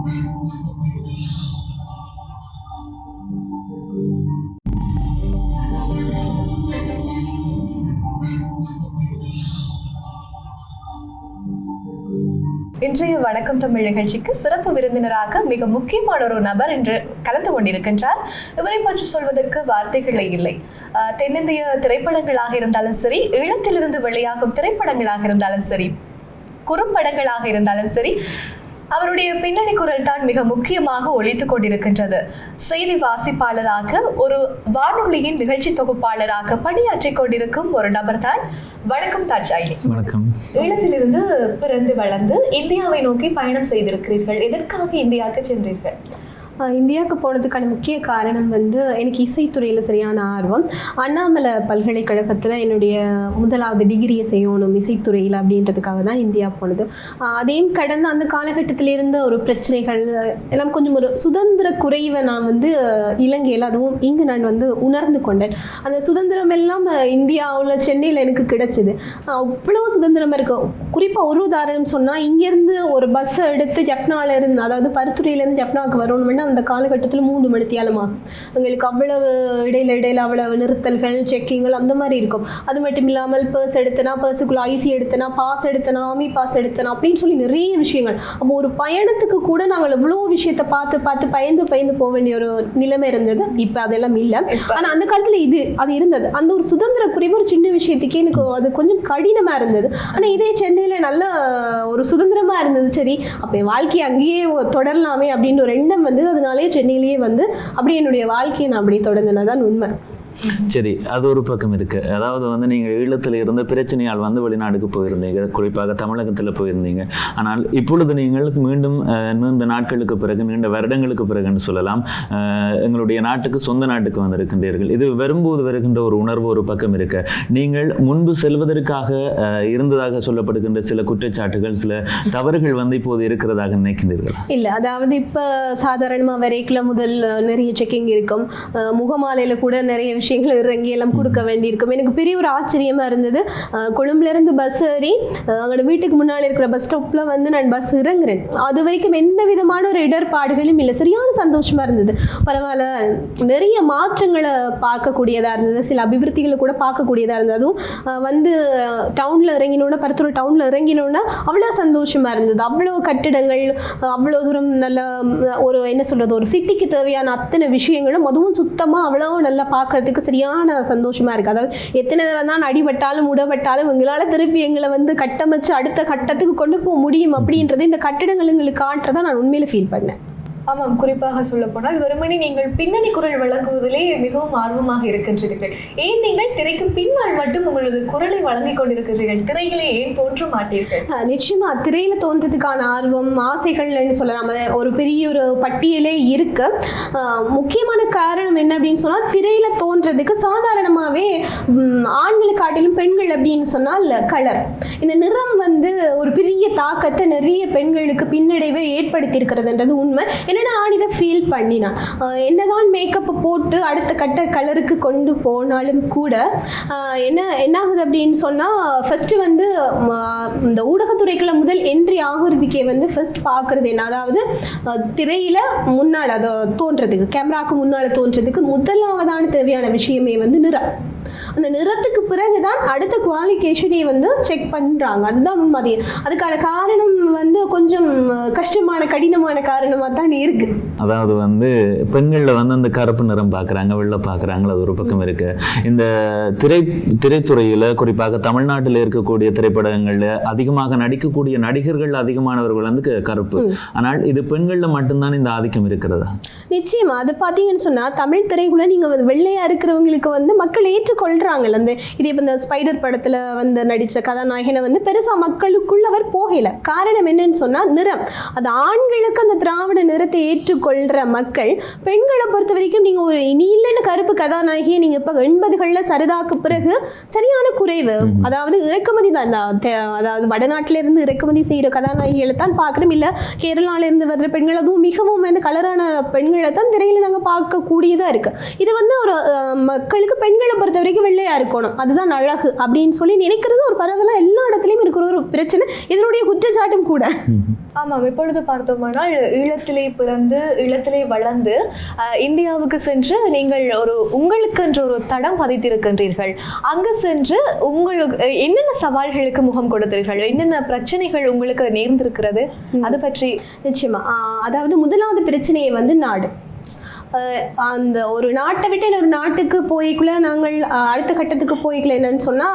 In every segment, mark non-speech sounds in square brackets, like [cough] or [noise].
இன்றைய வணக்கம் தமிழ் நிகழ்ச்சிக்கு சிறப்பு விருந்தினராக மிக முக்கியமான ஒரு நபர் என்று கலந்து கொண்டிருக்கின்றார். இவரை பற்றி சொல்வதற்கு வார்த்தைகளே இல்லை. தென்னிந்திய திரைப்படங்களாக இருந்தாலும் சரி ஈழத்திலிருந்து வெளியாகும் திரைப்படங்களாக இருந்தாலும் சரி குறும்படங்களாக இருந்தாலும் சரி அவருடைய பின்னணி குரல் தான் மிக முக்கியமாக ஒழித்துக் கொண்டிருக்கின்றது. செய்தி வாசிப்பாளராக ஒரு வானொலியின் நிகழ்ச்சி தொகுப்பாளராக பணியாற்றிக் கொண்டிருக்கும் ஒரு நபர் தான் வணக்கம் தாட்சாயினி வணக்கம். ஈழத்திலிருந்து பிறந்து வளர்ந்து இந்தியாவை நோக்கி பயணம் செய்திருக்கிறீர்கள். எதற்காக இந்தியாவுக்கு சென்றீர்கள்? இந்தியாவுக்கு போனதுக்கான முக்கிய காரணம் வந்து எனக்கு இசைத்துறையில் சரியான ஆர்வம். அண்ணாமலை பல்கலைக்கழகத்தில் என்னுடைய முதலாவது டிகிரியை செய்யணும் இசைத்துறையில் அப்படின்றதுக்காக தான் இந்தியா போனது. அதையும் கடந்த அந்த காலகட்டத்தில் இருந்த ஒரு பிரச்சனைகள் எல்லாம் கொஞ்சம் ஒரு சுதந்திர குறைவை நான் வந்து இலங்கையில் அதுவும் இங்கு நான் வந்து உணர்ந்து கொண்டேன். அந்த சுதந்திரம் எல்லாம் இந்தியாவில் சென்னையில் எனக்கு கிடைச்சிது. அவ்வளோ சுதந்திரம் இருக்குது குறிப்பாக ஒரு உதாரணம் சொன்னால் இங்கேருந்து ஒரு பஸ்ஸை எடுத்து ஜப்னால இருந்து அதாவது பருத்துறையிலேருந்து ஜப்னாவுக்கு வரணும்னா அந்த காலகட்டத்தில் மூணு மணி தியாலமாகும் எங்களுக்கு அவ்வளவு இடையில இடையில அவ்வளவு நிறுத்தல்கள் செக்கிங்கள் அந்த மாதிரி இருக்கும். அது மட்டும் இல்லாமல் பர்ஸ் எடுத்தனா பர்ஸுக்குள்ள ஐசி எடுத்தனா பாஸ் எடுத்தனா ஆமி பாஸ் எடுத்தனா அப்படின்னு சொல்லி நிறைய விஷயங்கள். அப்போ ஒரு பயணத்துக்கு கூட நாங்கள் எவ்வளோ விஷயத்தை பார்த்து பார்த்து பயந்து பயந்து போக வேண்டிய ஒரு நிலைமை இருந்தது. இப்போ அதெல்லாம் இல்லை. ஆனால் அந்த காலத்தில் இது அது இருந்தது. அந்த ஒரு சுதந்திர குறைவு ஒரு சின்ன விஷயத்துக்கே எனக்கு அது கொஞ்சம் கடினமாக இருந்தது. ஆனால் இதே சென்னையில் நல்ல ஒரு சுதந்திரமாக இருந்தது. சரி அப்போ வாழ்க்கையை அங்கேயே தொடரலாமே அப்படின்னு ஒரு எண்ணம் வந்து அதனாலே சென்னையிலேயே வந்து அப்படியே என்னுடைய வாழ்க்கையை நான் அப்படி தொடங்கினதான் உண்மை. சரி அது ஒரு பக்கம் இருக்கு. அதாவது வந்து நீங்க ஈழத்தில் இருந்த பிரச்சனையால் வந்து வெளிநாடுக்கு போயிருந்தீங்க குறிப்பாக தமிழகத்தில் போயிருந்தீங்க. ஆனால் இப்பொழுது நீங்கள் மீண்டும் நீண்ட நாட்களுக்கு பிறகு நீண்ட வருடங்களுக்கு பிறகுன்னு சொல்லலாம் எங்களுடைய நாட்டுக்கு சொந்த நாட்டுக்கு வந்திருக்கின்றீர்கள். இது வரும்போது வருகின்ற ஒரு உணர்வு ஒரு பக்கம் இருக்கு. நீங்கள் முன்பு செல்வதற்காக இருந்ததாக சொல்லப்படுகின்ற சில குற்றச்சாட்டுகள் சில தவறுகள் வந்து இப்போது இருக்கிறதாக நினைக்கின்றீர்கள். இல்லை அதாவது இப்போ சாதாரணமாக வரைக்கில் முதல் நிறைய செக்கிங் இருக்கும். முகமாலையில் கூட நிறைய விஷயங்கள் இறங்கி எல்லாம் கொடுக்க வேண்டியிருக்கும். எனக்கு பெரிய ஒரு ஆச்சரியமாக இருந்தது. கொழும்புலேருந்து பஸ் ஏறி அஹ், அங்கோட வீட்டுக்கு முன்னால் இருக்கிற பஸ் ஸ்டாப்பில் வந்து நான் பஸ் இறங்குறேன். அது வரைக்கும் எந்த விதமான ஒரு இடர்பாடுகளும் இல்லை. சரியான சந்தோஷமாக இருந்தது. பரவாயில்ல நிறைய மாற்றங்களை பார்க்கக்கூடியதாக இருந்தது. சில அபிவிருத்திகளை கூட பார்க்கக்கூடியதாக இருந்தது. அதுவும் வந்து டவுனில் இறங்கினோன்னா பருத்தூர் டவுனில் இறங்கினோன்னா அவ்வளோ சந்தோஷமாக இருந்தது. அவ்வளோ கட்டிடங்கள் அவ்வளோ தூரம் நல்ல ஒரு என்ன சொல்கிறது ஒரு சிட்டிக்கு தேவையான அத்தனை விஷயங்களும் அதுவும் சுத்தமாக அவ்வளோ நல்லா பார்க்கறதுக்கு சரியான சந்தோஷமாக இருக்குது அதாவது எத்தனை தடவை தான் அடிபட்டாலும் உடப்பட்டாலும் எங்களால் திருப்பி எங்களை வந்து கட்டமைச்சு அடுத்த கட்டத்துக்கு கொண்டு போக முடியும் அப்படின்றது இந்த கட்டிடங்கள் எங்களுக்கு காட்டுறதை நான் உண்மையில் ஃபீல் பண்ணேன். ஆமாம் குறிப்பாக சொல்ல போனால் வெறுமனே நீங்கள் பின்னணி குரல் வழங்குவதிலே மிகவும் ஆர்வமாக இருக்கின்றீர்கள். ஏன் நீங்கள் திரைக்கு பின்னால் மட்டும் உங்களது குரலை வழங்கிக் கொண்டிருக்கிறீர்கள்? திரைகளை ஏன் தோன்ற மாட்டீர்கள்? நிச்சயமா திரையில தோன்றதுக்கான ஆர்வம் ஆசைகள்னு சொல்லலாம். ஒரு பெரிய ஒரு பட்டியலே இருக்கு. முக்கியமான காரணம் என்ன அப்படின்னு சொன்னா திரையில தோன்றதுக்கு சாதாரணமாகவே ஆண்களை காட்டிலும் பெண்கள் அப்படின்னு சொன்னால் கலர் இந்த நிறம் வந்து ஒரு பெரிய தாக்கத்தை நிறைய பெண்களுக்கு பின்னடைவை ஏற்படுத்தி இருக்கிறதுன்றது உண்மை. ஏன்னா நான் இதை ஃபீல் பண்ணினான் என்னதான் மேக்கப்பை போட்டு அடுத்த கட்ட கலருக்கு கொண்டு போனாலும் கூட என்ன என்ன ஆகுது அப்படின்னு சொன்னால் ஃபஸ்ட்டு வந்து இந்த ஊடகத்துறைக்குள்ள முதல் என்ட்ரி ஆகுறதுக்கே வந்து ஃபஸ்ட் பார்க்குறது என்ன? அதாவது திரையில் முன்னால் அதை தோன்றதுக்கு கேமராக்கு முன்னால் தோன்றதுக்கு முதலாவதான தேவையான விஷயமே வந்து நிறம். அந்த நிறத்துக்கு பிறகுதான் அடுத்த குவாலிஃபிகேஷனை வந்து செக் பண்ணுறாங்க அதுதான் உண்மை அது அதுக்கான காரணம் வந்து கொஞ்சம் கஷ்டமான கடினமான காரணமாக தான் இருக்கு. அதாவது வந்து பெண்களில் வந்து அந்த கருப்பு நிறம் பார்க்குறாங்க வெள்ளை பார்க்குறாங்களா அது ஒரு பக்கம் இருக்கு. இந்த திரை திரைத்துறையில் குறிப்பாக தமிழ்நாட்டில் இருக்கக்கூடிய திரைப்படங்களில் அதிகமாக நடிக்கக்கூடிய நடிகர்கள் அதிகமானவர்கள் வந்து கருப்பு. ஆனால் இது பெண்களில் மட்டும்தான் இந்த ஆதிக்கம் இருக்கிறதா? நிச்சயமா. அது பார்த்தீங்கன்னு சொன்னால் தமிழ் திரைக்குள்ள நீங்கள் வெள்ளையாக இருக்கிறவங்களுக்கு வந்து மக்கள் ஏற்றுக்கொள்கிறாங்கல்ல அந்த இது இப்போ இந்த ஸ்பைடர் படத்தில் வந்து நடித்த கதாநாயகனை வந்து பெருசாக மக்களுக்குள்ளவர் போகல. காரணம் என்னன்னு சொன்னால் நிறம். அது ஆண்களுக்கு அந்த திராவிட நிறத்தை ஏற்றுக்கொள்கிற மக்கள் பெண்களை பொறுத்த வரைக்கும் நீங்கள் ஒரு நீ இல்லைன்னு கருப்பு கதாநாயகியை நீங்கள் இப்போ எண்பதுகளில் சரிதாக்கு பிறகு சரியான குறைவு. அதாவது இறக்குமதி தான். அதாவது வடநாட்டில இருந்து இறக்குமதி செய்கிற கதாநாயகிகளை தான் பார்க்குறோம் இல்லை கேரளால இருந்து வர்ற பெண்கள் அதுவும் மிகவும் வந்து கலரான பெண்களை தான் திரையில் நாங்கள் பார்க்கக்கூடியதாக இருக்குது இது வந்து ஒரு மக்களுக்கு பெண்களை பொறுத்த வரைக்கும் வெள்ளையா இருக்கணும். அதுதான் அழகு அப்படின்னு சொல்லி நினைக்கிறது ஒரு பரவலா எல்லா இடத்துலயும் இருக்கிற ஒரு பிரச்சனை. இதனுடைய குற்றச்சாட்டும் கூட. ஆமாம் இப்பொழுது பார்த்தோமானால் ஈழத்திலே பிறந்து ஈழத்திலே வளர்ந்து இந்தியாவுக்கு சென்று நீங்கள் ஒரு உங்களுக்கென்று ஒரு தடம் பதித்திருக்கின்றீர்கள். அங்கு சென்று உங்களுக்கு என்னென்ன சவால்களுக்கு முகம் கொடுத்தீர்கள்? என்னென்ன பிரச்சனைகள் உங்களுக்கு நேர்ந்திருக்கிறது? அது பற்றி நிச்சயமா. அதாவது முதலாவது பிரச்சனையை வந்து நாடு. அந்த ஒரு நாட்டை விட்டு இன்னொரு நாட்டுக்கு போய்க்குள்ள நாங்கள் அடுத்த கட்டத்துக்கு போய்க்கல என்னன்னு சொன்னா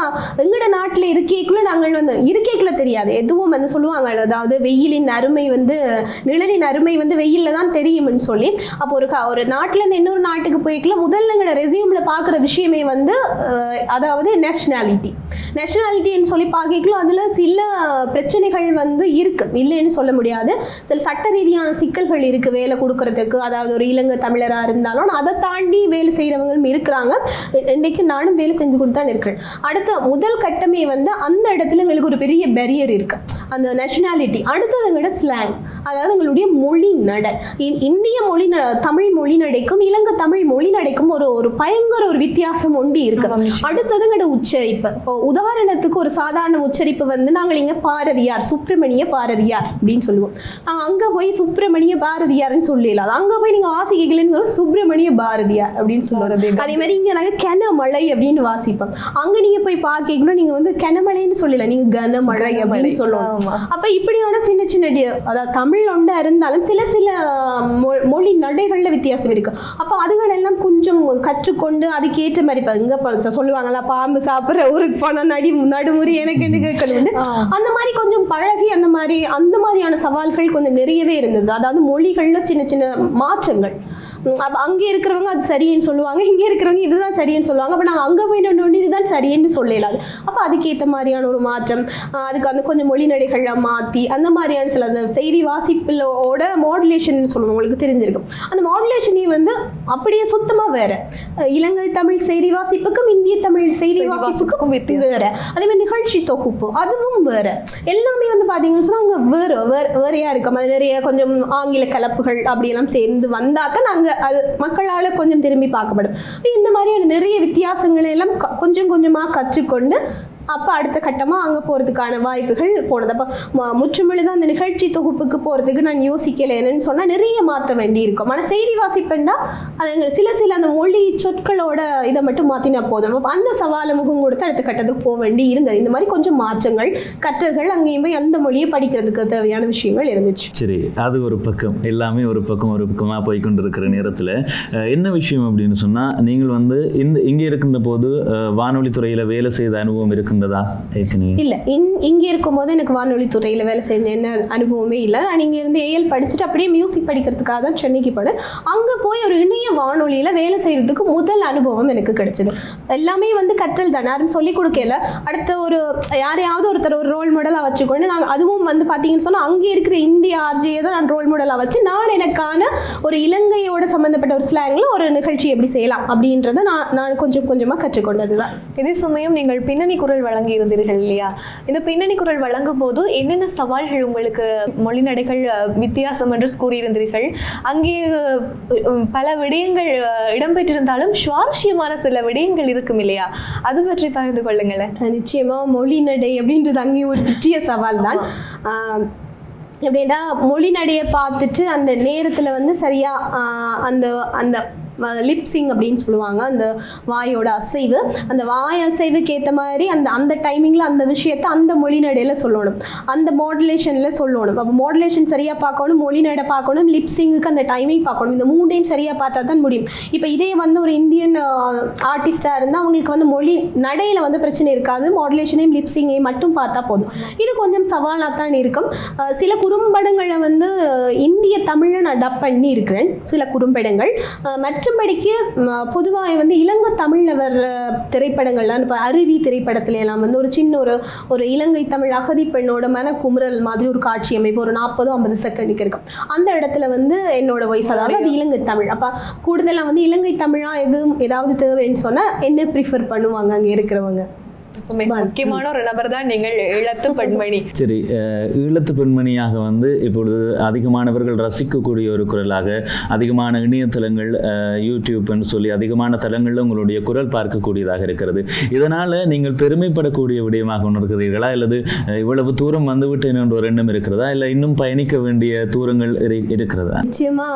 எங்கட நாட்டில் இருக்கைக்குள்ள நாங்கள் வந்து இருக்கைக்குள்ள தெரியாது. எதுவும் வந்து சொல்லுவாங்க அதாவது வெயிலின் அருமை வந்து நிழலின் அருமை வந்து வெயில்ல தான் தெரியும்னு சொல்லி. அப்போ ஒரு ஒரு நாட்டுல இருந்து இன்னொரு நாட்டுக்கு போய்க்குள்ள முதல்ல எங்களோட ரெசியூம்ல பார்க்குற விஷயமே வந்து அதாவது நேஷனாலிட்டி நேஷனாலிட்டின்னு சொல்லி பார்க்கல அதுல சில பிரச்சனைகள் வந்து இருக்கு. இல்லைன்னு சொல்ல முடியாது. சில சட்ட ரீதியான சிக்கல்கள் இருக்கு வேலை கொடுக்கறதுக்கு. அதாவது ஒரு இலங்கை தமிழரா இருந்தாலும் அதை தாண்டி வேலை செய்யறவங்களும் இருக்கிறாங்க. இன்றைக்கு நானும் வேலை செஞ்சு கொண்டு தான் இருக்கிறேன். அடுத்த முதல் கட்டமே வந்து அந்த இடத்துல எங்களுக்கு ஒரு பெரிய பேரியர் இருக்கு. அந்த நேஷனாலிட்டி அடுத்தது எங்களோட ஸ்லாங் அதாவது எங்களுடைய மொழி நடை. இந்திய மொழி தமிழ் மொழி நடைக்கும் இலங்கை தமிழ் மொழி நடைக்கும் ஒரு ஒரு பயங்கர ஒரு வித்தியாசம் ஒண்டி இருக்கு. அடுத்தது எங்களோட உச்சரிப்பு. இப்போ உதாரணத்துக்கு ஒரு சாதாரண உச்சரிப்பு வந்து நாங்கள் இங்க பாரதியார் சுப்பிரமணிய பாரதியார் அப்படின்னு சொல்லுவோம். நாங்க அங்க போய் சுப்பிரமணிய பாரதியார்னு சொல்லலாம் அங்க போய் நீங்க வாசிக்கலன்னு சொல்ல சுப்பிரமணிய பாரதியார் அப்படின்னு சொல்லுவோம். அதே மாதிரி. இங்க நாங்க கனமழை அப்படின்னு வாசிப்போம். அங்க நீங்க போய் பார்க்கணும் நீங்க வந்து கனமழைன்னு சொல்லல நீங்க கனமழை அப்படின்னு சொல்லணும் ஆமா. அப்ப இப்படியான சின்ன சின்ன அதாவது தமிழ் ஒன்றா இருந்தாலும் சில சில மொழி நடைகள்ல வித்தியாசம் இருக்கு. அப்ப அதுகள் எல்லாம் கொஞ்சம் கற்றுக்கொண்டு அதுக்கேற்ற மாதிரி இப்ப எங்க ப- சொல்லுவாங்களா பாம்பு சாப்பிடுற ஊருக்கு போனா நடி நடுமுறி எனக்கு கேட்கணும் வந்து அந்த மாதிரி கொஞ்சம் பழகி அந்த மாதிரி அந்த மாதிரியான சவால்கள் கொஞ்சம் நிறையவே இருந்தது. அதாவது மொழிகள்ல சின்ன சின்ன மாற்றங்கள். அங்க இருக்கிறவங்க அது சரின்னு சொல்லுவாங்க இங்க இருக்கிறவங்க இதுதான் சரின்னு சொல்லுவாங்க. அப்ப நாங்க அங்க போய் இதுதான் சரின்னு சொல்லலாது அப்ப அதுக்கேற்ற மாதிரியான ஒரு மாற்றம் அதுக்கு வந்து கொஞ்சம் மொழி நடைகள்ல மாத்தி அந்த மாதிரியான சில அந்த செய்தி வாசிப்பிலோட மாடுலேஷன் சொல்லுவோம் உங்களுக்கு தெரிஞ்சிருக்கும். அந்த மாடுலேஷனே வந்து அப்படியே சுத்தமா வேற. இலங்கை தமிழ் செய்தி வாசிப்புக்கும் இந்திய தமிழ் செய்தி வாசிப்புக்கும் வித்தியாசம். வேறு அதே மாதிரி நிகழ்ச்சி தொகுப்பு அதுவும் வேறு. எல்லாமே வந்து பார்த்தீங்கன்னு சொன்னால் அங்கே வேறு வேறு வேறையாக இருக்கும் அது நிறைய கொஞ்சம் ஆங்கில கலப்புகள் அப்படியெல்லாம் சேர்ந்து வந்தால் தான் நாங்கள் அது மக்களால் கொஞ்சம் திரும்பி பார்க்கப்படும். இந்த மாதிரியான நிறைய வித்தியாசங்களை எல்லாம் க- கொஞ்சம் கொஞ்சமாக கற்றுக்கொண்டு அப்போ அடுத்த கட்டமாக அங்கே போகிறதுக்கான வாய்ப்புகள் போனது. அப்போ முற்றுமுழுதான் அந்த நிகழ்ச்சி தொகுப்புக்கு போகிறதுக்கு நான் யோசிக்கலை என்னன்னு சொன்னால் நிறைய மாற்ற வேண்டி இருக்கும் ஆனால் செய்தி வாசிப்பேன்டா அது சில சில அந்த மொழி சொற்களோட இதை மட்டும் மாற்றினா போதும். அப்போ அந்த சவாலை முகம் கொடுத்து அடுத்த கட்டத்துக்கு போக வேண்டி இருந்தது. இந்த மாதிரி கொஞ்சம் மாற்றங்கள் கற்றல்கள் அங்கேயும் போய் அந்த மொழியை படிக்கிறதுக்கு தேவையான விஷயங்கள் இருந்துச்சு. சரி அது ஒரு பக்கம். எல்லாமே ஒரு பக்கம் ஒரு பக்கமாக போய் கொண்டிருக்கிற நேரத்தில் என்ன விஷயம் அப்படின்னு சொன்னால் நீங்கள் வந்து இந்த இங்கே இருக்கின்ற போது வானொலி துறையில் வேலை செய்த அனுபவம் இருக்கின்றதா ஏற்கனவே? இல்ல இங் இங்க இருக்கும்போது எனக்கு வானொலி துறையில வேலை செஞ்ச என்ன அனுபவமே இல்லை. நான் இங்க இருந்து ஏஎல் படிச்சுட்டு அப்படியே மியூசிக் படிக்கிறதுக்காக தான் சென்னைக்கு போனேன். அங்க போய் ஒரு இணைய வானொலியில வேலை செய்யறதுக்கு முதல் அனுபவம் எனக்கு கிடைச்சது. எல்லாமே வந்து கற்றல் தான். யாரும் சொல்லி கொடுக்கல. அடுத்த ஒரு யாரையாவது ஒருத்தர் ஒரு ரோல் மாடலா வச்சுக்கொண்டு நான் அதுவும் வந்து பாத்தீங்கன்னு சொன்னா அங்கே இருக்கிற இந்திய ஆர்ஜியை தான் நான் ரோல் மாடலா வச்சு நான் எனக்கான ஒரு இலங்கையோட சம்பந்தப்பட்ட ஒரு ஸ்லாங்ல ஒரு நிகழ்ச்சி எப்படி செய்யலாம் அப்படின்றத நான் நான் கொஞ்சம் கொஞ்சமா கற்றுக்கொண்டது தான் இதே சமயம் நீங்கள் பின்னணி குரல் வழங்கி இருந்தீர்கள் இல்லையா? இந்த பின்னணி குரல் வழங்கும் போது என்னென்ன சவால்கள் உங்களுக்கு மொழி நடைகள் அஹ், வித்தியாசம் என்று கூறியிருந்தீர்கள்? அங்கே பல விடயங்கள் இடம்பெற்றிருந்தாலும் சுவாரஸ்யமான சில விடயங்கள் இருக்கும் இல்லையா? அது பற்றி பகிர்ந்து கொள்ளுங்களேன். நிச்சயமா மொழி நடை அப்படின்றது அங்கேயும் ஒரு முக்கிய சவால் தான். எப்படின்னா மொழி நடையை பார்த்துட்டு அந்த நேரத்தில் வந்து சரியா ஆஹ் அந்த அந்த லிப்சிங் அப்படின்னு சொல்லுவாங்க. அந்த வாயோட அசைவு. அந்த வாய் அசைவுக்கு ஏற்ற மாதிரி அந்த அந்த டைமிங்கில் அந்த விஷயத்தை அந்த மொழி நடையில் சொல்லணும். அந்த மாடுலேஷனில் சொல்லணும். அப்போ மாடுலேஷன் சரியாக பார்க்கணும் மொழி நடை பார்க்கணும் லிப்சிங்குக்கு அந்த டைமிங் பார்க்கணும். இந்த மூணையும் சரியாக பார்த்தா தான் முடியும். இப்போ இதே வந்து ஒரு இந்தியன் ஆர்டிஸ்டாக இருந்தால் அவங்களுக்கு வந்து மொழி நடையில் வந்து பிரச்சனை இருக்காது. மாடுலேஷனையும் லிப்சிங்கையும் மட்டும் பார்த்தா போதும். இது கொஞ்சம் சவாலாக தான் இருக்கும். சில குறும்படங்களை வந்து இந்திய தமிழில் நான் டப் பண்ணி இருக்கிறேன் சில குறும்படங்கள். மற்ற மற்றபடிக்கு பொதுவாக வந்து இலங்கை தமிழில் வர்ற திரைப்படங்கள்லாம் இப்போ அருவி திரைப்படத்துல எல்லாம் வந்து ஒரு சின்ன ஒரு ஒரு இலங்கை தமிழ் அகதி பெண்ணோட மனக்குமுறல் மாதிரி ஒரு காட்சி அமைப்பு ஒரு நாற்பதோ ஐம்பது செகண்டுக்கு இருக்கும். அந்த இடத்துல வந்து என்னோட வயசு அதாவது அது இலங்கை தமிழ். அப்போ கூடுதலாக வந்து இலங்கை தமிழா எதுவும் ஏதாவது தேவைன்னு சொன்னால் என்ன ப்ரிஃபர் பண்ணுவாங்க அங்கே இருக்கிறவங்க? முக்கியமான ஒரு நபர் தான் நீங்கள் ஈழத்து [laughs] பெண்மணி. சரி ஈழத்து பெண்மணியாக வந்து இப்பொழுது அதிகமானவர்கள் ரசிக்கக்கூடிய ஒரு குரலாக அதிகமான இணையதளங்கள் யூடியூப்னு சொல்லி அதிகமான தளங்களில் உங்களுடைய குரல் பார்க்கக்கூடியதாக இருக்கிறது. இதனால் நீங்கள் பெருமைப்படக்கூடிய விடயமாக உணர்கிறீர்களா அல்லது இவ்வளவு தூரம் வந்துவிட்டேன் என்ற ஒரு எண்ணம் இருக்கிறதா? இல்லை இன்னும் பயணிக்க வேண்டிய தூரங்கள் இரு- இருக்கிறதா? நிச்சயமா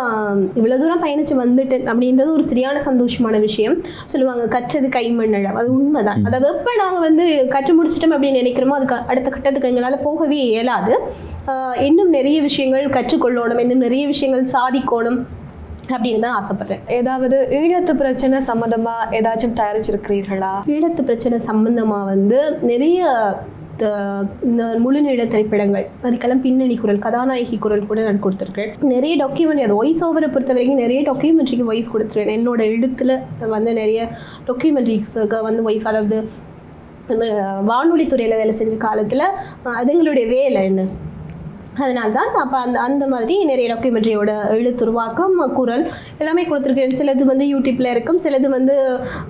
இவ்வளவு தூரம் பயணிச்சு வந்துட்டேன் அப்படின்றது ஒரு சரியான சந்தோஷமான விஷயம். சொல்லுவாங்க கற்றது கைமண்ணழம் அது உண்மைதான். அதாவது எப்போ நாங்கள் வந்து கற்று முடிச்சிட்டோம் அப்படின்னு நினைக்கிறோமோ அதுக்கு அடுத்த கட்டத்துக்கு எங்களால் போகவே இயலாது. இன்னும் நிறைய விஷயங்கள் கற்றுக்கொள்ளணும் இன்னும் நிறைய விஷயங்கள் சாதிக்கணும் அப்படின்னு தான் ஆசைப்படுறேன். ஏதாவது ஈழத்து பிரச்சனை சம்மந்தமா ஏதாச்சும் தயாரிச்சிருக்கிறீர்களா? ஈழத்து பிரச்சனை சம்பந்தமா வந்து நிறைய இந்த முழுநீள திரைப்படங்கள் அதுக்கெல்லாம் பின்னணி குரல் கதாநாயகி குரல் கூட நான் கொடுத்துருக்கேன். நிறைய டாக்குமெண்ட்ரி அது வாய்ஸ் ஓவரை பொறுத்த வரைக்கும் நிறைய டாக்குமெண்ட்ரிக்கு வாய்ஸ் கொடுத்துருக்கேன் என்னோட எழுத்துல வந்து நிறைய டாக்குமெண்ட்ரிஸுக்கு வந்து வாய்ஸ் அதாவது அந்த வானொலி துறையில் வேலை செஞ்ச காலத்தில் அதுங்களுடைய வேலை என்ன? அதனால தான் அப்போ அந்த அந்த மாதிரி நிறைய டாக்குமெண்ட்ரியோட எழுத்துருவாக்கம் குரல் எல்லாமே கொடுத்துருக்கேன். சிலது வந்து யூடியூப்பில் இருக்கும் சிலது வந்து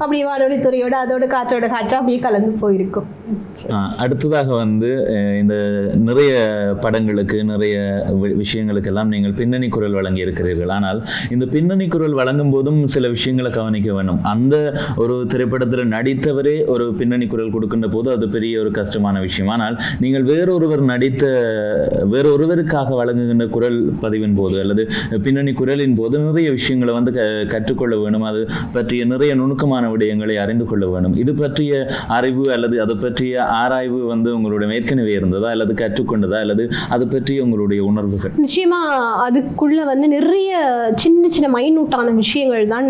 அப்படியே வானொலித்துறையோட அதோட காற்றோட காற்றா அப்படியே கலந்து போயிருக்கும். அடுத்ததாக வந்து இந்த நிறைய படங்களுக்கு நிறைய விஷயங்களுக்கு விஷயங்களுக்கெல்லாம் நீங்கள் பின்னணி குரல் வழங்கி இருக்கிறீர்கள் ஆனால் இந்த பின்னணி குரல் வழங்கும் போதும் சில விஷயங்களை கவனிக்க வேண்டும் அந்த ஒரு திரைப்படத்தில் நடித்தவரே ஒரு பின்னணி குரல் கொடுக்கின்ற போது அது பெரிய ஒரு கஷ்டமான விஷயம். ஆனால் நீங்கள் வேறொருவர் நடித்த ஒருவருக்காக வழங்குகின்ற குரல் பதிவின் போது அல்லது பின்னணி குரலின் போது நிறைய விஷயங்களை வந்து க கற்றுக்கொள்ள வேணும். அது பற்றிய நிறைய நுணுக்கமான விடயங்களை அறிந்து கொள்ள வேணும். இது பற்றிய அறிவு அல்லது அது பற்றிய ஆராய்வு வந்து உங்களுடைய ஏற்கனவே இருந்ததா? அல்லது கற்றுக்கொண்டதா? அல்லது அது பற்றிய உங்களுடைய உணர்வுகள்? நிச்சயமா அதுக்குள்ள வந்து நிறைய சின்ன சின்ன மைனூட்டான விஷயங்கள் தான்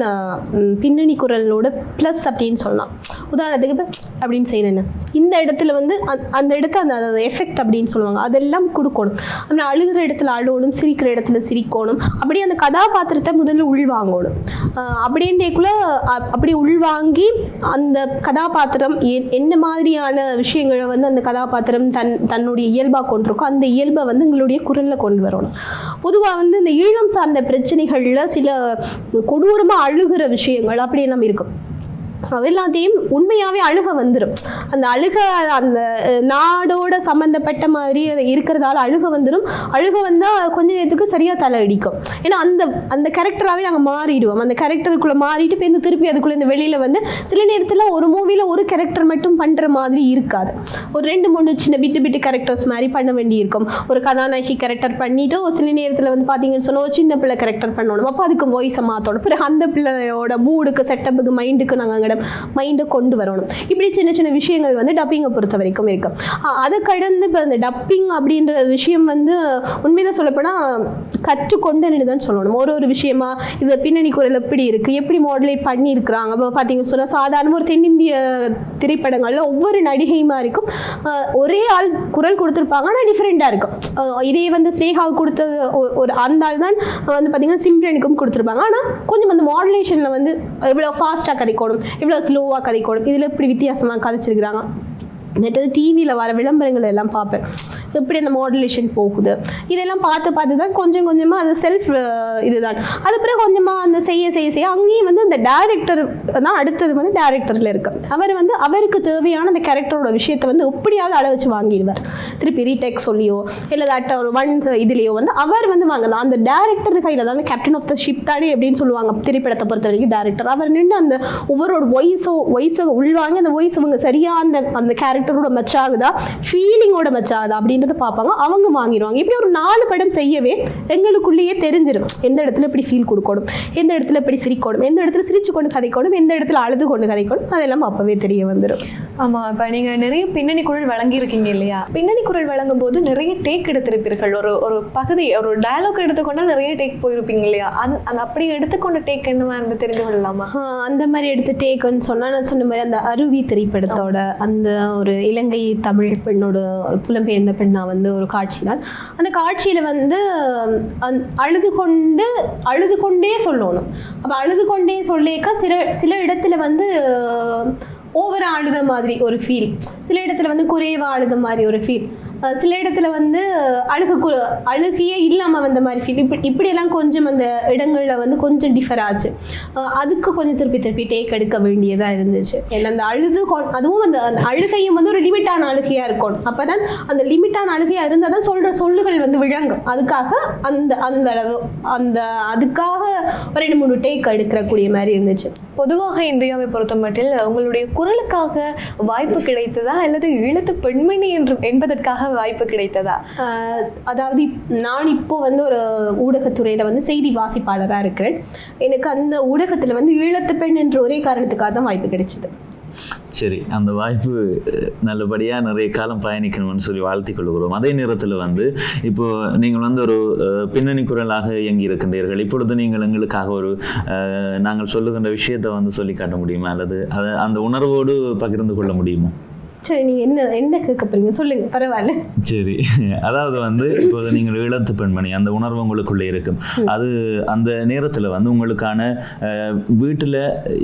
பின்னணி குரலோட ப்ளஸ் அப்படின்னு சொல்லலாம். உதாரணத்துக்கு இப்போ அப்படின்னு செய்யணும் இந்த இடத்துல வந்து அந்த- அந்த இடத்துல அந்த எஃபெக்ட் அப்படின்னு சொல்லுவாங்க. அதெல்லாம் கொடுக்கணும். ஆனால் அழுகிற இடத்துல அழுகணும் சிரிக்கிற இடத்துல சிரிக்கணும். அப்படியே அந்த கதாபாத்திரத்தை முதல்ல உள்வாங்கணும். அப்படின்றக்குள்ள அப்படி உள்வாங்கி அந்த கதாபாத்திரம் எ- என்ன மாதிரியான விஷயங்களை வந்து அந்த கதாபாத்திரம் தன் தன்னுடைய இயல்பாக கொண்டிருக்கோ அந்த இயல்பை வந்து எங்களுடைய குரலில் கொண்டு வரணும். பொதுவாக வந்து இந்த ஈழம் சார்ந்த பிரச்சனைகளில் சில கொடூரமாக அழுகிற விஷயங்கள் அப்படி எல்லாம் இருக்கும் அது எல்லாத்தையும் உண்மையாகவே அழுக வந்துடும் அந்த அழுக அந்த நாடோட சம்மந்தப்பட்ட மாதிரி இருக்கிறதால அழுக வந்துடும் அழுக வந்தால் கொஞ்ச நேரத்துக்கு சரியாக தலை அடிக்கும். ஏன்னா அந்த அந்த கேரக்டராகவே நாங்கள் மாறிடுவோம். அந்த கேரக்டருக்குள்ளே மாறிட்டு போய் திருப்பி அதுக்குள்ளே இந்த வெளியில் வந்து சில நேரத்தில் ஒரு மூவியில் ஒரு கேரக்டர் மட்டும் பண்ணுற மாதிரி இருக்காது. ஒரு ரெண்டு மூணு சின்ன பிட்டு பிட்டு கேரக்டர்ஸ் மாதிரி பண்ண வேண்டியிருக்கும். ஒரு கதாநாயகி கேரக்டர் பண்ணிவிட்டு ஒரு சில நேரத்தில் வந்து பார்த்தீங்கன்னு சொன்னால் ஒரு சின்ன பிள்ளை கேரக்டர் பண்ணணும். அப்போ அதுக்கு வாய்ஸை மாற்றணும் பிறகு அந்த பிள்ளையோட மூடுக்கு செட்டப்புக்கு மைண்டுக்கு நாங்கள் எங்களோட மைண்டை கொண்டு வரணும். இப்படி சின்ன சின்ன விஷயங்கள் வந்து டப்பிங்கை பொறுத்த வரைக்கும் இருக்கு. அதை கடந்து இப்போ அந்த டப்பிங் அப்படின்ற விஷயம் வந்து உண்மையில சொல்லப்போனால் கற்றுக்கொண்டேன்னு தான் சொல்லணும். ஒரு ஒரு விஷயமா இது பின்னணி குரல் எப்படி இருக்கு எப்படி மாடலேட் பண்ணியிருக்கிறாங்க. இப்போ பார்த்தீங்கன்னு சொன்னால் சாதாரண ஒரு தென்னிந்திய திரைப்படங்களில் ஒவ்வொரு நடிகையுமா இருக்கும். ஒரே ஆள் குரல் கொடுத்துருப்பாங்க ஆனால் டிஃப்ரெண்ட்டாக இருக்கும். இதே வந்து ஸ்னேகாவுக்கு கொடுத்தது ஒரு அந்த ஆள் தான் வந்து பார்த்தீங்கன்னா சிம்ரனுக்கும் கொடுத்துருப்பாங்க. ஆனால் கொஞ்சம் அந்த மாடுலேஷனில் வந்து இவ்வளோ ஃபாஸ்ட்டாக கதைக்கணும் இவ்வளோ ஸ்லோவாக கதைக்கணும் இதில் இப்படி வித்தியாசமாக கதைச்சிருக்கிறாங்க? நேற்று டிவியில் வர விளம்பரங்கள் எல்லாம் பார்ப்பேன் எப்படி அந்த மாடுலேஷன் போகுது? இதெல்லாம் பார்த்து பார்த்து தான் கொஞ்சம் கொஞ்சமாக அது செல்ஃப் இதுதான். அது பிறகு கொஞ்சமாக அந்த செய்ய செய்ய செய்ய அங்கேயும் வந்து அந்த டேரக்டர் தான் அடுத்தது வந்து டேரக்டரில் இருக்கு. அவர் வந்து அவருக்கு தேவையான அந்த கேரக்டரோட விஷயத்தை வந்து எப்படியாவது அளவு வச்சு வாங்கிடுவார். திருப்பி ரீடேக் சொல்லியோ இல்லை தட் ஒரு ஒன் இதுலேயோ வந்து அவர் வந்து வாங்கலாம். அந்த டேரக்டர் கையில் தான் கேப்டன் ஆஃப் த ஷிப் தானே அப்படின்னு சொல்லுவாங்க. திரைப்படத்தை பொறுத்த வரைக்கும் டேரக்டர் அவர் நின்று அந்த ஒவ்வொரு வாய்ஸோ வாய்ஸை உள்வாங்கி அந்த வாய்ஸ் அவங்க சரியாக அந்த அந்த கேரக்டரோட மச்சாகுதா ஃபீலிங்கோட மச்சாகுதா அப்படின்னு அப்படின்றத பார்ப்பாங்க. அவங்க வாங்கிடுவாங்க. இப்படி ஒரு நாலு படம் செய்யவே எங்களுக்குள்ளேயே தெரிஞ்சிடும் எந்த இடத்துல இப்படி ஃபீல் கொடுக்கணும்? எந்த இடத்துல இப்படி சிரிக்கணும்? எந்த இடத்துல சிரிச்சு கொண்டு கதைக்கணும்? எந்த இடத்துல அழுது கொண்டு கதைக்கணும்? அதெல்லாம் அப்பவே தெரிய வந்துடும் ஆமா. இப்ப நீங்க நிறைய பின்னணி குரல் வழங்கி இருக்கீங்க இல்லையா? பின்னணி குரல் வழங்கும் போது நிறைய டேக் எடுத்திருப்பீர்கள். ஒரு ஒரு பகுதி ஒரு டயலாக் எடுத்துக்கொண்டா நிறைய டேக் போயிருப்பீங்க இல்லையா? அந்த அந்த அப்படி எடுத்துக்கொண்ட டேக் என்னவா இருந்து தெரிந்து கொள்ளலாமா? அந்த மாதிரி எடுத்து டேக்குன்னு சொன்னால் நான் சொன்ன மாதிரி அந்த அருவி திரைப்படத்தோட அந்த ஒரு இலங்கை தமிழ் பெண்ணோட புலம்பெயர்ந்த நான் வந்து ஒரு காட்சி தான் அந்த காட்சியில் வந்து அந் அழுது கொண்டு அழுது கொண்டே சொல்லணும். அப்போ அழுது கொண்டே சொல்லேக்க சில சில இடத்துல வந்து ஓவராக அழுத மாதிரி ஒரு ஃபீல் சில இடத்துல வந்து குறைவாக அழுத மாதிரி ஒரு ஃபீல் சில இடத்துல வந்து அழுகு கு- அழுகையே இல்லாமல் வந்த மாதிரி ஃபீல் இப்படி இப்படியெல்லாம் கொஞ்சம் அந்த இடங்களில் வந்து கொஞ்சம் டிஃபர் ஆச்சு. அதுக்கு கொஞ்சம் திருப்பி திருப்பி டேக் எடுக்க வேண்டியதாக இருந்துச்சு. ஏன்னா அந்த அழுது கொ- அதுவும் அந்த அந்த அழுகையும் வந்து ஒரு லிமிட்டான அழுகையாக இருக்கணும். அப்போ தான் அந்த லிமிட்டான அழுகையாக இருந்தால் தான் சொல்கிற சொல்லுகள் வந்து விளங்கும். அதுக்காக அந்த அந்த அளவு அந்த அதுக்காக ஒரு ரெண்டு மூணு டேக் எடுக்கிறக்கூடிய மாதிரி இருந்துச்சு. பொதுவாக இந்தியாவை பொறுத்தமட்டில் உங்களுடைய குரலுக்காக வாய்ப்பு கிடைத்ததா அல்லது ஈழத்து பெண்மணி என்று என்பதற்காக வாய்ப்பு கிடைத்ததா? அதாவது நான் இப்போ வந்து ஒரு ஊடகத்துறையில் வந்து செய்தி வாசிப்பாளராக இருக்கிறேன். எனக்கு அந்த ஊடகத்தில் வந்து ஈழத்து பெண் என்ற ஒரே காரணத்துக்காக தான் வாய்ப்பு கிடைச்சிது. சரி அந்த வாய்ப்பு அஹ், நல்லபடியா நிறைய காலம் பயணிக்கணும்னு சொல்லி வாழ்த்திக் கொள்கிறோம். அதே நேரத்தில் வந்து இப்போ நீங்கள் வந்து ஒரு பின்னணி குரலாக இயங்கி இருக்கின்றீர்கள் இப்பொழுது நீங்கள் எங்களுக்காக ஒரு நாங்கள் சொல்லுகின்ற விஷயத்தை வந்து சொல்லி காட்ட முடியுமா? அல்லது அதை அந்த உணர்வோடு பகிர்ந்து கொள்ள முடியுமா? சரி நீங்கள் என்ன என்ன கேட்க போறீங்க? சொல்லுங்க பரவாயில்ல. சரி. [laughs] அதாவது வந்து இப்போது நீங்கள் இளத்து பெண்மணி அந்த உணர்வு உங்களுக்குள்ளே இருக்கும். அது அந்த நேரத்தில் வந்து உங்களுக்கான வீட்டில்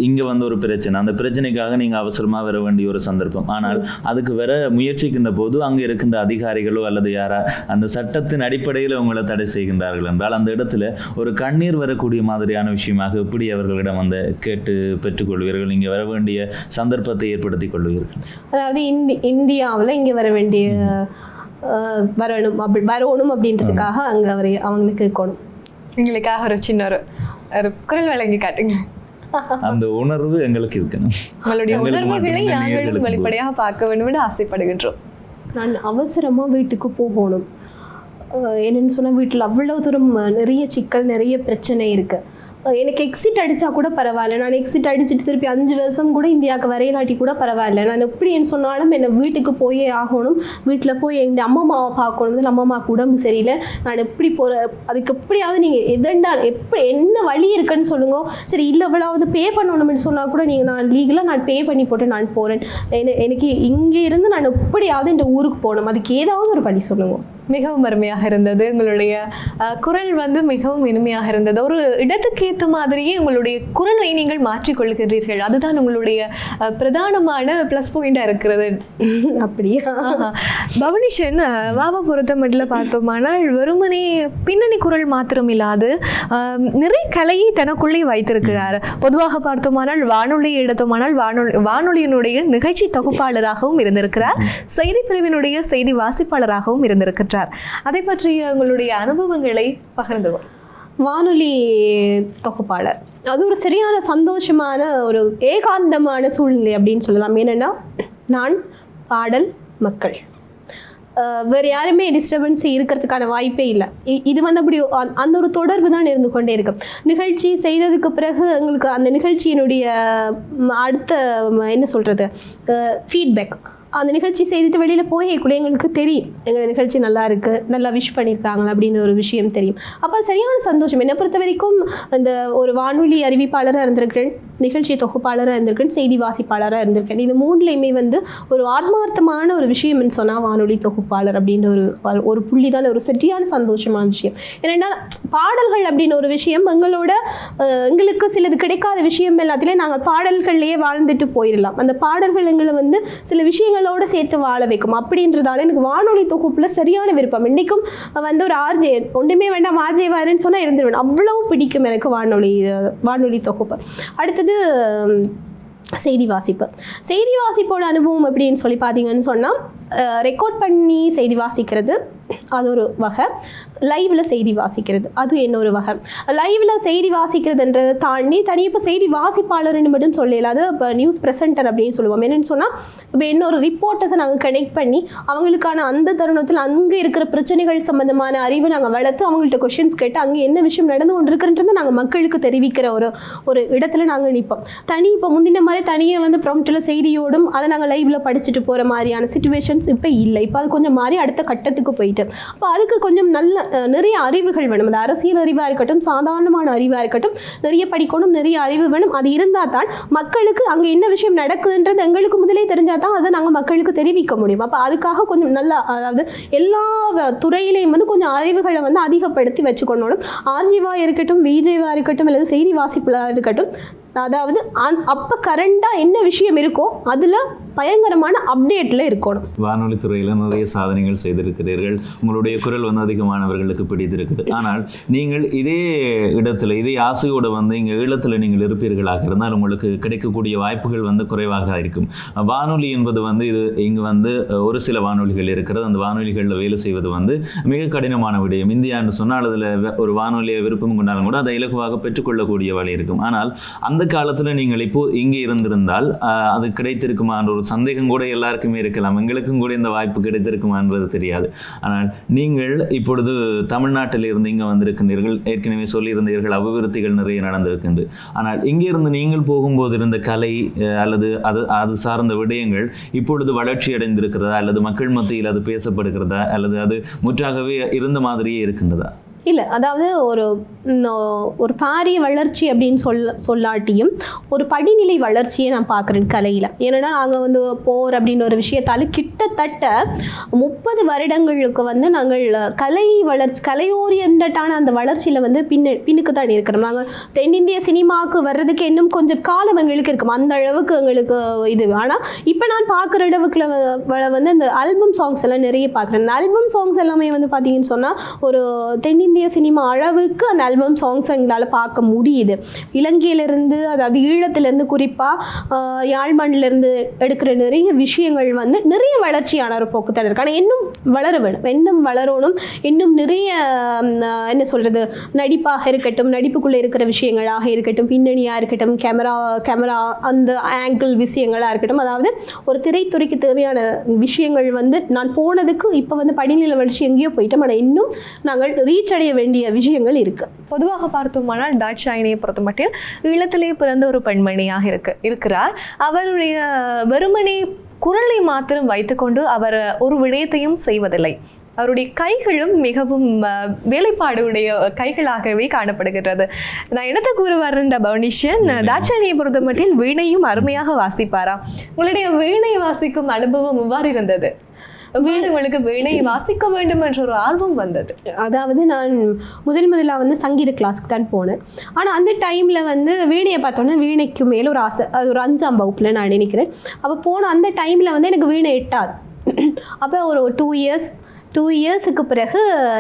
இங்கே வந்து ஒரு பிரச்சனை. அந்த பிரச்சனைக்காக நீங்கள் அவசரமாக வர வேண்டிய ஒரு சந்தர்ப்பம். ஆனால் அதுக்கு வர முயற்சிக்கின்ற போது அங்கே இருக்கின்ற அதிகாரிகளோ அல்லது யாரா அந்த சட்டத்தின் அடிப்படையில் உங்களை தடை செய்கின்றார்கள் என்றால் அந்த இடத்துல ஒரு கண்ணீர் வரக்கூடிய மாதிரியான விஷயமாக எப்படி அவர்களிடம் அந்த கேட்டு பெற்றுக்கொள்வீர்கள்? இங்கே வர வேண்டிய சந்தர்ப்பத்தை ஏற்படுத்தி கொள்வீர்கள். அதாவது இந்தி இந்தியாவில் இங்கே வர வேண்டிய வரணும் அப்படி வரணும் அப்படின்றதுக்காக அங்கே அவரை அவங்களுக்கு இருக்கணும் எங்களுக்காக ஒரு சின்ன ஒரு ஒரு குரல் வழங்கி காட்டுங்க. அந்த உணர்வு எங்களுக்கு இருக்கணும். உங்களுடைய எங்களுக்கு உணர்வுகளை நாங்களும் வெளிப்படையாக பார்க்க வேண்டும் என்று ஆசைப்படுகின்றோம். நான் அவசரமாக வீட்டுக்கு போகணும். அஹ் என்னன்னு சொன்னால் வீட்டில் அவ்வளோ தூரம் நிறைய சிக்கல் நிறைய பிரச்சனை இருக்குது எனக்கு எக்ஸிட் அடித்தா கூட பரவாயில்ல. நான் எக்ஸிட் அடிச்சுட்டு திருப்பி அஞ்சு வருஷம் கூட இந்தியாவுக்கு வரையலாட்டி கூட பரவாயில்ல. நான் எப்படி என்ன சொன்னாலும் என்னை வீட்டுக்கு போயே ஆகணும். வீட்டில் போய் எங்கள் அம்மா அம்மாவை பார்க்கணும். நம்ம அம்மாவுக்கு உடம்பு சரியில்லை. நான் எப்படி போகிற அதுக்கு எப்படியாவது நீங்கள் எதண்டா எப்படி என்ன வழி இருக்குன்னு சொல்லுங்க. சரி இல்லை இவ்வளவு பே பண்ணணும்னு சொன்னால் கூட நீங்கள் நான் லீகலாக நான் பே பண்ணி போட்டு நான் போகிறேன் எனக்கு இங்கே இருந்து நான் எப்படியாவது இந்த ஊருக்கு போகணும். அதுக்கு ஏதாவது ஒரு வழி சொல்லுங்க. மிகவும் அருமையாக இருந்தது. உங்களுடைய குரல் வந்து மிகவும் இனிமையாக இருந்தது. ஒரு இடத்துக்கு ஏற்ற மாதிரியே உங்களுடைய குரலை நீங்கள் மாற்றிக்கொள்கிறீர்கள். அதுதான் உங்களுடைய பிரதானமான ப்ளஸ் பாயிண்டாக இருக்கிறது. அப்படியா. பவனிஷன் வாவா பொறுத்த மட்டும் பார்த்தோமானால் வெறுமனே பின்னணி குரல் மாத்திரம் இல்லாது நிறைய கலையை தனக்குள்ளே வைத்திருக்கிறார். பொதுவாக பார்த்தோமானால் வானொலியை எடுத்தோமானால் வானொலி வானொலியினுடைய நிகழ்ச்சி தொகுப்பாளராகவும் இருந்திருக்கிறார். செய்தி பிரிவினுடைய செய்தி வாசிப்பாளராகவும் இருந்திருக்கிறார். அதை பற்றிய உங்களுடைய அனுபவங்களை பகிர்ந்து வானொலி தொகுப்பாளர். அது ஒரு சரியான சந்தோஷமான ஒரு ஏகாந்தமான சூழ்நிலை அப்படின்னு சொல்லலாம். என்னென்னா நான் பாடல் மக்கள். வேறு யாருமே டிஸ்டர்பன்ஸ் இருக்கிறதுக்கான வாய்ப்பே இல்லை. இ- இது வந்து அப்படி அந்த- ஒரு தொடர்பு தான் இருந்து கொண்டே இருக்கும் நிகழ்ச்சி செய்ததுக்கு பிறகு எங்களுக்கு அந்த நிகழ்ச்சியினுடைய அடுத்த என்ன சொல்கிறது ஃபீட்பேக் அந்த நிகழ்ச்சி செய்துட்டு வெளியில் போய் கூட எங்களுக்கு தெரியும். எங்களோட நிகழ்ச்சி நல்லா இருக்குது நல்லா விஷ் பண்ணியிருக்காங்க அப்படின்னு ஒரு விஷயம் தெரியும். அப்போ சரியான சந்தோஷம். என்னை பொறுத்த வரைக்கும் அந்த ஒரு வானொலி அறிவிப்பாளராக இருந்திருக்கிறேன். நிகழ்ச்சி தொகுப்பாளராக இருந்திருக்கேன் செய்தி வாசிப்பாளராக இருந்திருக்கேன். இது மூணுலையுமே வந்து ஒரு ஆத்மார்த்தமான ஒரு விஷயம்னு சொன்னால் வானொலி தொகுப்பாளர் அப்படின்ற ஒரு ஒரு- புள்ளி தான் ஒரு சரியான சந்தோஷமான விஷயம். ஏன்னா பாடல்கள் அப்படின்னு ஒரு விஷயம் எங்களோட எங்களுக்கு சிலது கிடைக்காத விஷயம் எல்லாத்திலையும் நாங்கள் பாடல்கள்லேயே வாழ்ந்துட்டு போயிடலாம் அந்த பாடல்கள் எங்களை வந்து சில விஷயங்களோட சேர்த்து வாழ வைக்கும். அப்படின்றதால எனக்கு வானொலி தொகுப்பில் சரியான விருப்பம். இன்றைக்கும் வந்து ஒரு ஆர்ஜே ஒன்றுமே வேண்டாம் ஆர்ஜே வாருன்னு சொன்னால் இருந்துருவேன். அவ்வளோ பிடிக்கும் எனக்கு வானொலி வானொலி தொகுப்பு. அடுத்தது செய்தி வாசிப்பு. செய்தி வாசிப்போட அனுபவம் அப்படின்னு சொல்லி பார்த்தீங்கன்னு சொன்னால் ரெக்கார்ட் பண்ணி செய்தி வாசிக்கிறது. அது ஒரு வகை. லைவில் செய்தி வாசிக்கிறது. அது இன்னொரு வகை? லைவில் செய்தி வாசிக்கிறதுன்றதை தாண்டி தனியாக இப்போ செய்தி வாசிப்பாளர்னு மட்டும் சொல்லல. அது இப்போ நியூஸ் ப்ரெசென்டர் அப்படின்னு சொல்லுவோம். என்னென்னு சொன்னால் இப்போ இன்னொரு ரிப்போர்ட்டர்ஸை நாங்கள் கனெக்ட் பண்ணி அவங்களுக்கான அந்த தருணத்தில் அங்கே இருக்கிற பிரச்சனைகள் சம்மந்தமான அறிவை நாங்கள் வளர்த்து அவங்கள்ட்ட கொஷின்ஸ் கேட்டு அங்கே என்ன விஷயம் நடந்து கொண்டிருக்குன்றதை நாங்கள் மக்களுக்கு தெரிவிக்கிற ஒரு ஒரு இடத்துல நாங்கள் நிற்போம். தனி இப்போ முந்தின மாதிரி தனியாக வந்து ப்ரம்ட்டில் செய்தியோடும் அதை நாங்கள் லைவில் படிச்சுட்டு போகிற மாதிரியான சுச்சுவேஷன்ஸ் இப்போ இல்லை. இப்போ அது கொஞ்சம் மாறி அடுத்த கட்டத்துக்கு போயிட்டு. அப்போ அதுக்கு கொஞ்சம் நல்ல நிறைய அறிவுகள் வேணும். அது அரசியல் அறிவாக இருக்கட்டும் சாதாரணமான அறிவாக இருக்கட்டும் நிறைய படிக்கணும் நிறைய அறிவு வேணும். அது இருந்தால் தான் மக்களுக்கு அங்கே என்ன விஷயம் நடக்குதுன்றது எங்களுக்கு முதலே தெரிஞ்சால் தான் அதை நாங்கள் மக்களுக்கு தெரிவிக்க முடியும். அப்போ அதுக்காக கொஞ்சம் நல்லா அதாவது எல்லா துறையிலையும் வந்து கொஞ்சம் அறிவுகளை வந்து அதிகப்படுத்தி வச்சுக்கொள்ளணும். ஆர்ஜிவா இருக்கட்டும் விஜேவா இருக்கட்டும் அல்லது செய்தி வாசிப்புலாக இருக்கட்டும் அதாவது அந் அப்போ கரண்டாக என்ன விஷயம் இருக்கோ அதில் பயங்கரமான அப்டேட்டில் இருக்கணும். வானொலி துறையில் நிறைய சாதனைகள் செய்திருக்கிறீர்கள். உங்களுடைய குரல் வந்து அதிகமானவர்களுக்கு பிடித்திருக்குது. ஆனால் நீங்கள் இதே இடத்துல இதே ஆசையோடு வந்து இங்கே ஈழத்தில் நீங்கள் இருப்பீர்களாக இருந்தால் உங்களுக்கு கிடைக்கக்கூடிய வாய்ப்புகள் வந்து குறைவாக இருக்கும். வானொலி என்பது வந்து இது இங்கு வந்து ஒரு சில வானொலிகள் இருக்கிறது. அந்த வானொலிகளில் வேலை செய்வது வந்து மிக கடினமான விடயம். இந்தியான்னு சொன்னால் அதில் ஒரு வானொலியை விருப்பம் கொண்டாலும் கூட அதை இலகுவாக பெற்றுக்கொள்ளக்கூடிய வழி இருக்கும். ஆனால் அந்த காலத்தில் நீங்கள் இப்போ இங்கே இருந்திருந்தால் அது அது கிடைத்திருக்குமான்ற ஒரு சந்தேகம் கூட எல்லாருக்குமே இருக்கலாம். எங்களுக்கும் கூட இந்த வாய்ப்பு கிடைத்திருக்குமான்றது தெரியாது. ஆனால் நீங்கள் இப்பொழுது தமிழ்நாட்டில் இருந்து இங்கே வந்திருக்கின்றீர்கள். ஏற்கனவே சொல்லியிருந்தீர்கள் அபிவிருத்திகள் நிறைய நடந்திருக்கின்றது. ஆனால் இங்கே இருந்து நீங்கள் போகும்போது இருந்த கலை அல்லது அது அது சார்ந்த விடயங்கள் இப்பொழுது வளர்ச்சி அடைந்திருக்கிறதா? அல்லது மக்கள் மத்தியில் அது பேசப்படுகிறதா? அல்லது அது முற்றாகவே இருந்த மாதிரியே இருக்கின்றதா? இல்லை அதாவது ஒரு ஒரு பாரிய வளர்ச்சி அப்படின்னு சொல்ல சொல்லாட்டியும் ஒரு படிநிலை வளர்ச்சியை நான் பார்க்குறேன் கலையில். ஏன்னா நாங்கள் வந்து போர் அப்படின்ற ஒரு விஷயத்தால் கிட்டத்தட்ட முப்பது வருடங்களுக்கு வந்து நாங்கள் கலை வளர்ச்சி கலை ஓரியன்டான அந்த வளர்ச்சியில் வந்து பின்ன பின்னுக்கு தான் இருக்கிறோம். நாங்கள் தென்னிந்திய சினிமாவுக்கு வர்றதுக்கு இன்னும் கொஞ்சம் காலம் எங்களுக்கு இருக்கும். அந்த அளவுக்கு எங்களுக்கு இது. ஆனால் இப்போ நான் பார்க்குற அளவுக்கு வ- வ- வந்து அந்த ஆல்பம் சாங்ஸ் எல்லாம் நிறைய பார்க்குறேன். அந்த ஆல்பம் சாங்ஸ் எல்லாமே வந்து பார்த்தீங்கன்னு சொன்னால் ஒரு தென்னிந்திய சினிமா அளவுக்கு அந்த ஆல்பம் சாங்ஸ் எங்களால் பார்க்க முடியுது. இலங்கையிலேருந்து அதாவது ஈழத்துலேருந்து குறிப்பாக யாழ்ப்பாணிலேருந்து எடுக்கிற நிறைய விஷயங்கள் வந்து நிறைய வளர்ச்சியான ஒரு போக்குத்தான் இருக்கு. ஆனால் இன்னும் வளர வேணும். இன்னும் வளரணும். இன்னும் நிறைய என்ன சொல்கிறது நடிப்பாக இருக்கட்டும் நடிப்புக்குள்ளே இருக்கிற விஷயங்களாக இருக்கட்டும் பின்னணியாக இருக்கட்டும் கேமரா கேமரா அந்த ஆங்கிள் விஷயங்களாக இருக்கட்டும். அதாவது ஒரு திரைத்துறைக்கு தேவையான விஷயங்கள் வந்து நான் போனதுக்கு இப்போ வந்து படிநிலை வளர்ச்சி எங்கேயோ போயிட்டோம். ஆனால் இன்னும் நாங்கள் ரீச் அடைய வேண்டிய விஷயங்கள் இருக்குது பொதுவாக பார்த்தோமானால் தாட்சாயினியை பொறுத்தமட்டில் ஈழத்திலே பிறந்த ஒரு பெண்மணியாக இருக்கு இருக்கிறார். அவருடைய வெறுமனே குரலை மாத்திரம் வைத்துக்கொண்டு அவர் ஒரு விடயத்தையும் செய்வதில்லை. அவருடைய கைகளும் மிகவும் அஹ், வேலைப்பாடுடைய கைகளாகவே காணப்படுகின்றது. நான் என்னத்தை கூற வரேன் பவுனிஷன் தாட்சாயினியை பொறுத்தமட்டில் வீணையும் அருமையாக வாசிப்பாராம் உங்களுடைய வீணை வாசிக்கும் அனுபவம் எவ்வாறு இருந்தது? வேணுங்களுக்கு வீணை வாசிக்க வேண்டும் என்ற ஒரு ஆர்வம் வந்தது. அதாவது நான் முதல் முதலாக வந்து சங்கீத கிளாஸ்க்கு தான் போனேன். ஆனால் அந்த டைமில் வந்து வீணையை பார்த்தோன்னே வீணைக்கு மேலே ஒரு ஆசை அது ஒரு அஞ்சாம் வகுப்பில் நான் நினைக்கிறேன். அப்போ போன அந்த டைமில் வந்து எனக்கு வீணை எட்டாது. அப்போ ஒரு டூ இயர்ஸ் டூ இயர்ஸுக்கு பிறகு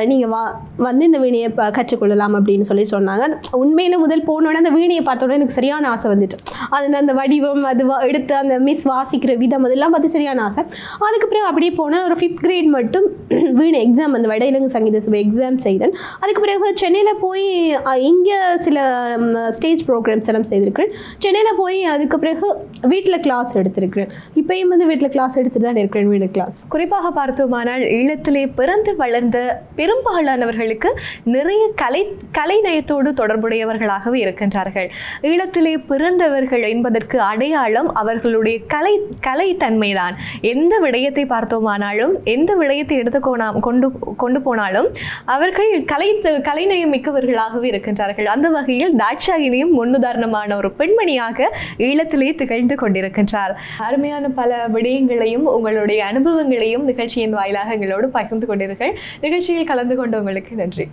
நீங்கள் வா வந்து இந்த வீணையை ப கற்றுக்கொள்ளலாம் அப்படின்னு சொல்லி சொன்னாங்க. உண்மையில் முதல் போனோடனே அந்த வீணையை பார்த்தோன்னே எனக்கு சரியான ஆசை வந்துட்டு. அதில் அந்த வடிவம் அது எடுத்து அந்த மிஸ் வாசிக்கிற விதம் அதெல்லாம் பார்த்து சரியான ஆசை. அதுக்கு பிறகு அப்படியே போனால் ஒரு ஃபிஃப்த் கிரேட் மட்டும் [clears throat] வீணை எக்ஸாம் அந்த வட இலங்கை சங்கீத சபை எக்ஸாம் செய்தேன். அதுக்கு பிறகு சென்னையில் போய் இங்கே சில ஸ்டேஜ் ப்ரோக்ராம்ஸ் எல்லாம் செய்திருக்கிறேன். சென்னையில் போய் அதுக்கு பிறகு வீட்டில் கிளாஸ் எடுத்திருக்கிறேன். இப்பயும் வந்து வீட்டில் கிளாஸ் எடுத்துட்டு தான் இருக்கிறேன் வீடு கிளாஸ் குறிப்பாக பார்த்தோமானால் ஈழத்திலே பிறந்து வளர்ந்த பெரும்பாலானவர்களுக்கு நிறைய கலை கலைநயத்தோடு தொடர்புடையவர்களாகவே இருக்கின்றார்கள். ஈழத்திலே பிறந்தவர்கள் என்பதற்கு அடையாளம் அவர்களுடைய கலை கலைத்தன்மைதான். எந்த விடயத்தை பார்த்தோமானாலும் எந்த விடயத்தை எடுத்துக்கோனா கொண்டு கொண்டு போனாலும் அவர்கள் கலை கலைநயம் மிக்கவர்களாகவே இருக்கின்றார்கள். அந்த வகையில் தாட்சாயினியும் முன்னுதாரணமான ஒரு பெண்மணியாக ஈழத்திலே திகழ்ந்து கொண்டிருக்கின்றார். அருமையான பல விடயங்களையும் உங்களுடைய அனுபவங்களையும் நிகழ்ச்சியின் வாயிலாக எங்களோடு பகிர்ந்து கொண்டீர்கள் நிகழ்ச்சியில் கலந்து கொண்டவங்களுக்கு நன்றி.